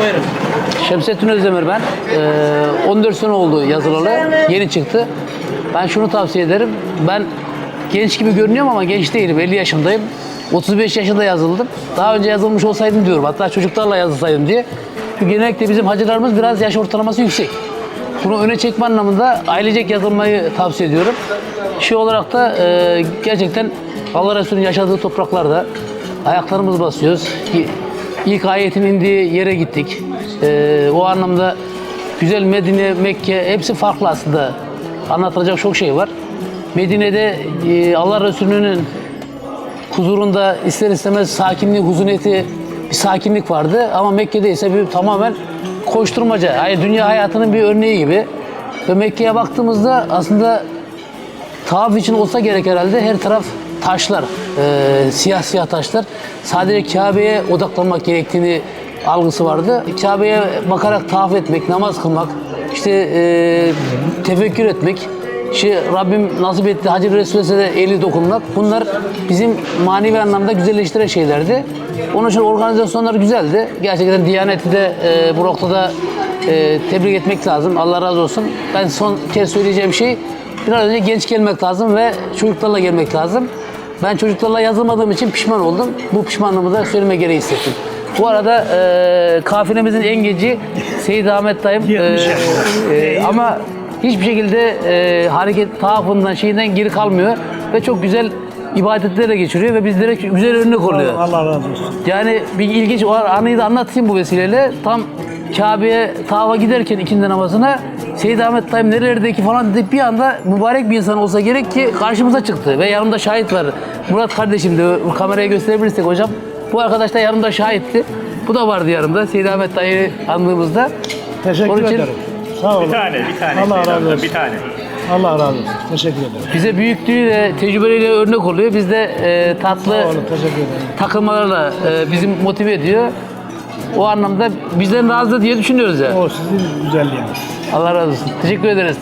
Buyurun. Şemsettin Özdemir ben. Ee, 14 sene oldu yazılalı. Yeni çıktı. Ben şunu tavsiye ederim. Ben genç gibi görünüyorum ama genç değilim. 50 yaşındayım. 35 yaşında yazıldım. Daha önce yazılmış olsaydım diyorum. Hatta çocuklarla yazılsaydım diye. Çünkü genellikle bizim hacılarımız biraz yaş ortalaması yüksek. Bunu öne çekme anlamında ailecek yazılmayı tavsiye ediyorum. Şey olarak da e, gerçekten Allah Resulü'nün yaşadığı topraklarda ayaklarımız basıyoruz. İlk ayetin indiği yere gittik. E, o anlamda güzel Medine, Mekke hepsi farklı aslında. Anlatılacak çok şey var. Medine'de e, Allah Resulü'nün huzurunda ister istemez sakinliği, huzuniyeti, bir sakinlik vardı. Ama Mekke'de ise bir tamamen koşturmaca. Yani dünya hayatının bir örneği gibi. Ve Mekke'ye baktığımızda aslında tavaf için olsa gerek herhalde her taraf taşlar, e, siyah siyah taşlar. Sadece Kabe'ye odaklanmak gerektiğini algısı vardı. Kabe'ye bakarak tavaf etmek, namaz kılmak, işte e, tefekkür etmek, işte Rabbim nasip etti Hacı Resulü'ne de eli dokunmak. Bunlar bizim manevi anlamda güzelleştiren şeylerdi. Onun için organizasyonlar güzeldi. Gerçekten Diyanet'i de e, bu noktada e, tebrik etmek lazım. Allah razı olsun. Ben son kez söyleyeceğim şey bir an önce genç gelmek lazım ve çocuklarla gelmek lazım. Ben çocuklarla yazılmadığım için pişman oldum. Bu pişmanlığımı da söyleme gereği hissettim. Bu arada e, kafilemizin en genci Seyit Ahmet dayım. E, e, ama hiçbir şekilde e, hareket tavafından şeyinden geri kalmıyor ve çok güzel ibadetlerle geçiriyor ve bizlere güzel örnek oluyor. Allah razı olsun. Yani bir ilginç o anıyı da anlatayım bu vesileyle. Tam Kabe'ye tava giderken ikindi namazına Seyyid Ahmet Tayyip nerelerdeki falan dedik bir anda mübarek bir insan olsa gerek ki karşımıza çıktı ve yanımda şahit var. Murat kardeşim de kameraya gösterebilirsek hocam. Bu arkadaş da yanımda şahitti. Bu da vardı yanımda Seyyid Ahmet Tayyip'i andığımızda. Teşekkür Onun için ederim. Sağ olun. Bir tane, bir tane. Allah razı olsun. Bir tane. Allah razı olsun. Teşekkür ederim. Bize büyüklüğüyle, tecrübeleriyle örnek oluyor. Biz de e, tatlı olun. Takılmalarla e, bizi motive ediyor. O anlamda bizden razı diye düşünüyoruz ya. O sizin güzelliğiniz. Allah razı olsun. Teşekkür ederiz.